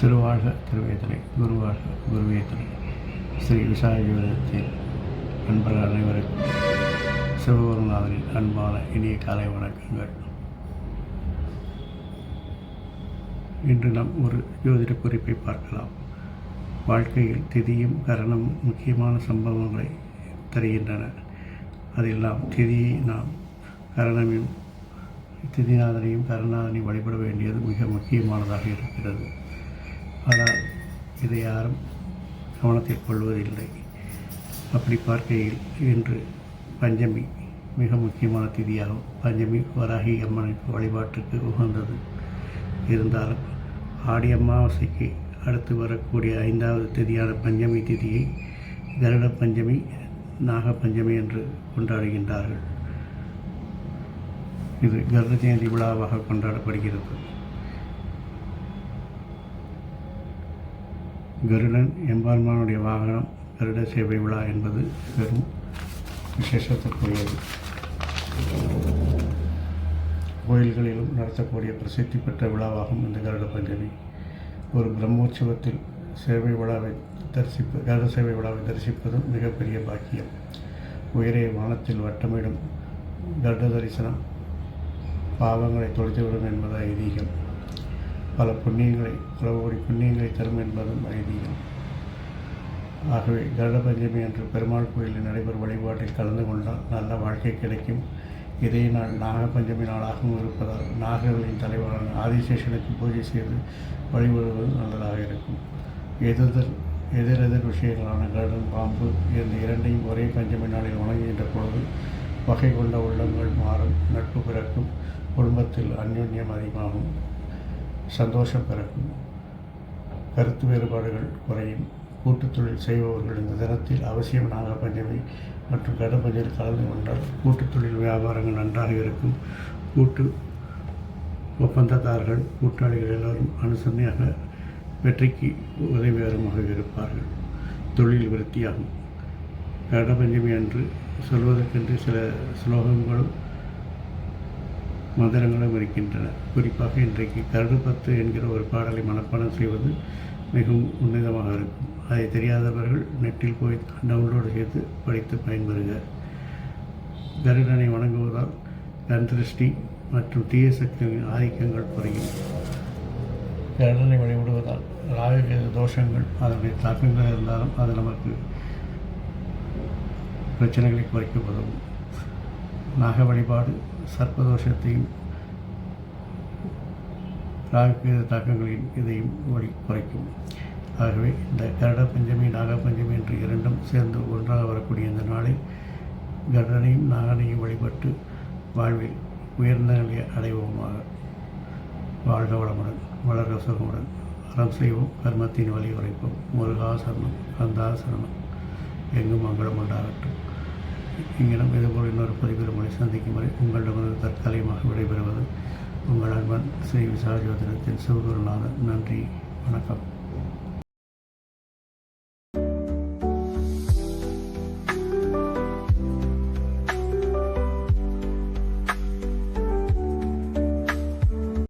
திருவாழ்க திருவேதனை குருவாழ்க குருவேதனை. ஸ்ரீ விசாரிவதத்தில் நண்பர்கள் அனைவருக்கும் சிவகுருநாதனின் அன்பான இனிய காலை வணக்கங்கள். இன்று நாம் ஒரு ஜோதிட குறிப்பை பார்க்கலாம். வாழ்க்கையில் திதியும் கரணமும் முக்கியமான சம்பவங்களை தருகின்றன. அதெல்லாம் திதியை நாம் கரணமையும் திதிநாதனையும் கருணாதனையும் வழிபட வேண்டியது மிக முக்கியமானதாக இருக்கிறது. ஆனால் இதை யாரும் கவனத்தில் கொள்வதில்லை. அப்படி பார்க்கையில் இன்று பஞ்சமி மிக முக்கியமான திதியாகும். பஞ்சமி வராகி அம்மனுக்கு வழிபாட்டுக்கு உகந்தது. இருந்தாலும் ஆடி அமாவாசைக்கு அடுத்து வரக்கூடிய ஐந்தாவது திதியான பஞ்சமி திதியை கருட பஞ்சமி நாக பஞ்சமி என்று கொண்டாடுகின்றார்கள். இது கருட ஜெயந்தி விழாவாக கொண்டாடப்படுகிறது. கருடன் எம்பார்மானுடைய வாகனம் கருட சேவை விழா என்பது பெரும் விசேஷத்திற்குரியது. கோயில்களிலும் நடத்தக்கூடிய பிரசித்தி பெற்ற விழாவாகும் இந்த கருட பஞ்சமி. ஒரு பிரம்மோற்சவத்தில் சேவை விழாவை தரிசிப்ப கருட சேவை விழாவை தரிசிப்பதும் மிகப்பெரிய பாக்கியம். உயரே வானத்தில் வட்டமிடும் கருட தரிசனம் பாவங்களை தொலைத்துவிடும் என்பது ஐதீகம். பல புண்ணியங்களை பல கோடி புண்ணியங்களை தரும் என்பதும் ஐதீகம். ஆகவே கருட பஞ்சமி என்று பெருமாள் கோயிலில் நடைபெறும் வழிபாட்டில் கலந்து கொண்டால் நல்ல வாழ்க்கை கிடைக்கும். இதே நாள் நாகப்பஞ்சமி நாளாகவும் இருப்பதால் நாகர்களின் தலைவரான ஆதிசேஷனுக்கு பூஜை செய்து வழிபடுவது நல்லதாக இருக்கும். எதிர்தல் எதிரெதிர் விஷயங்களான கருடன் பாம்பு இந்த இரண்டையும் ஒரே பஞ்சமி நாளில் வணங்குகின்ற பொழுது வகை கொண்ட உள்ளங்கள் மாறும் நட்பு பிறக்கும் குடும்பத்தில் அந்யோன்யம் அதிகமாகும் சந்தோஷம் பிறக்கும் கருத்து வேறுபாடுகள் குறையும் கூட்டுத்தொழில் செய்பவர்கள் இந்த தினத்தில் அவசியம் நாகப்பஞ்சமி மற்றும் கடப்பஞ்சமில் கலந்து கொண்டால் கூட்டு தொழில் வியாபாரங்கள் நன்றாக இருக்கும். கூட்டு ஒப்பந்ததாரர்கள் கூட்டாளிகள் எல்லோரும் அனுசரணையாக வெற்றிக்கு உதவிகரமாக இருப்பார்கள். தொழில் விருத்தியாகும். கடபஞ்சமி என்று சொல்வதற்கென்று சில ஸ்லோகங்களும் மந்திரங்களும் இருக்கின்றன. குறிப்பாக இன்றைக்கு கருடுபத்து என்கிற ஒரு பாடலை மனப்பாடம் செய்வது மிகவும் உன்னதமாக இருக்கும். அதை தெரியாதவர்கள் நெட்டில் போய் டவுன்லோடு செய்து படித்து பயன்பெறுக. கருடனை வணங்குவதால் கந்திருஷ்டி மற்றும் தீய சக்திகளின் ஆதிக்கங்கள் குறையும். கருடனை வழிபடுவதால் ராககேது தோஷங்கள் அதனுடைய தாக்கங்கள் இருந்தாலும் அது நமக்கு பிரச்சனைகளை குறைக்க உதவும். நாக வழிபாடு சர்ப்பதோஷத்தையும் ராகுகேது தாக்கங்களின் இதையும் வழி குறைக்கும். ஆகவே இந்த கருட பஞ்சமி நாக பஞ்சமி என்று இரண்டும் சேர்ந்து ஒன்றாக வரக்கூடிய இந்த நாளை கருடனையும் நாகனையும் வழிபட்டு வாழ்வில் உயர்ந்த நிலையை அடைவோமாக. வாழ்க வளமுடன் வளர்க சுகமுடன். அறம் செய்வோம் கர்மத்தின் வழி உரைப்போம். முருகாசரணம் கந்தாசரணம் எங்கும் மங்களம் உண்டாகட்டும். இங்கிடம் இதுபோல் இன்னொரு பதிவில் மொழி சந்திக்கும் வரை உங்களிடமிருந்து தற்காலிகமாக விடைபெறுவது உங்கள் அன்பன் ஸ்ரீ விசாஜோதிடத்தின் சிவகுருநாதன். நன்றி வணக்கம்.